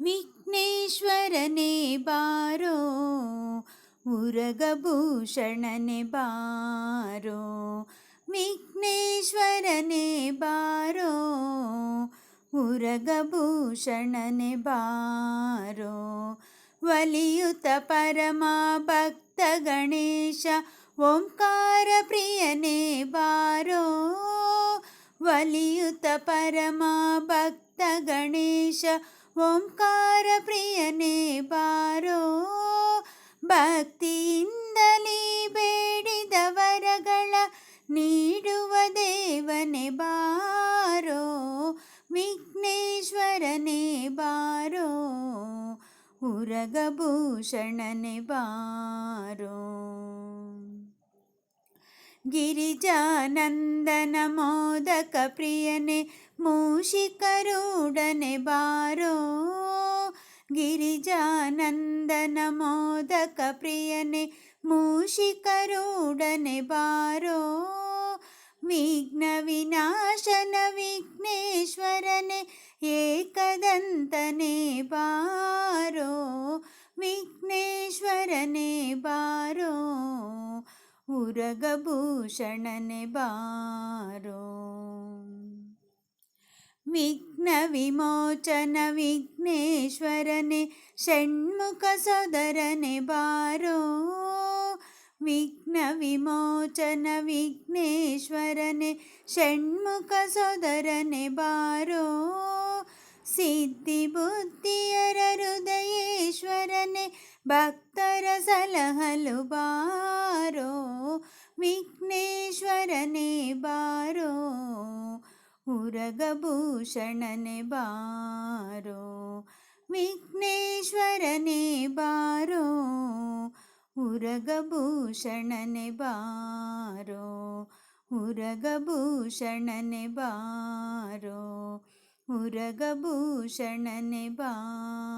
ವಿಘ್ನೇಶ್ವರನೇ ಬಾರೋ ಉರಗಭೂಷಣನೆ ಬಾರೋ, ವಿಘ್ನೇಶ್ವರನೇ ಬಾರೋ ಉರಗಭೂಷಣನೆ ಬಾರೋ. ವಲಿಯುತ ಪರಮ ಭಕ್ತ ಗಣೇಶ, ಓಂಕಾರ ಪ್ರಿಯನೇ ಬಾರೋ. ವಲಿಯುತ ಪರಮ ಭಕ್ತ ಗಣೇಶ ಓಂಕಾರ ಪ್ರಿಯನೇ ಬಾರೋ, ಭಕ್ತಿಯಿಂದಲೇ ಬೇಡಿದ ವರಗಳ ನೀಡುವ ದೇವನೇ ಬಾರೋ, ವಿಘ್ನೇಶ್ವರನೇ ಬಾರೋ, ಉರಗಭೂಷಣನೆ ಬಾರೋ. ಗಿರಿಜಾನಂದನ ಮೋದಕ ಪ್ರಿಯನೆ मूषिकरुडने बारो। गिरिजानन्दन मोदक प्रियने मूषिकरुडने बारो। विघ्नविनाशन विघ्नेश्वरने एकदन्तने पारो विघ्नेश्वरने बारो। उरगभूषणने बारो। ವಿಘ್ನ ವಿಮೋಚನ ವಿಘ್ನೇಶ್ವರನೆ, ಷಣ್ಮುಖ ಸೋದರನೆ ಬಾರೋ. ವಿಘ್ನ ವಿಮೋಚನ ವಿಘ್ನೇಶ್ವರನೆ, ಷಣ್ಮುಖ ಸೋದರನೆ ಬಾರೋ. ಸಿದ್ಧಿ ಬುದ್ಧಿಯರ ಹೃದಯೇಶ್ವರನೆ, ಭಕ್ತರ ಸಲಹಲು ಬಾರೋ. ವಿಘ್ನೇಶ್ವರನೇ ಬಾರೋ. ಉರಗಭೂಷಣನೆ ಬಾರೋ ವಿಘ್ನೇಶ್ವರನೇ ಬಾರೋ ಉರಗಭೂಷಣನೆ ಬಾರೋ ಉರಗಭೂಷಣನೆ ಬಾರೋ ಉರಗಭೂಷಣನೆ ಬಾರೋ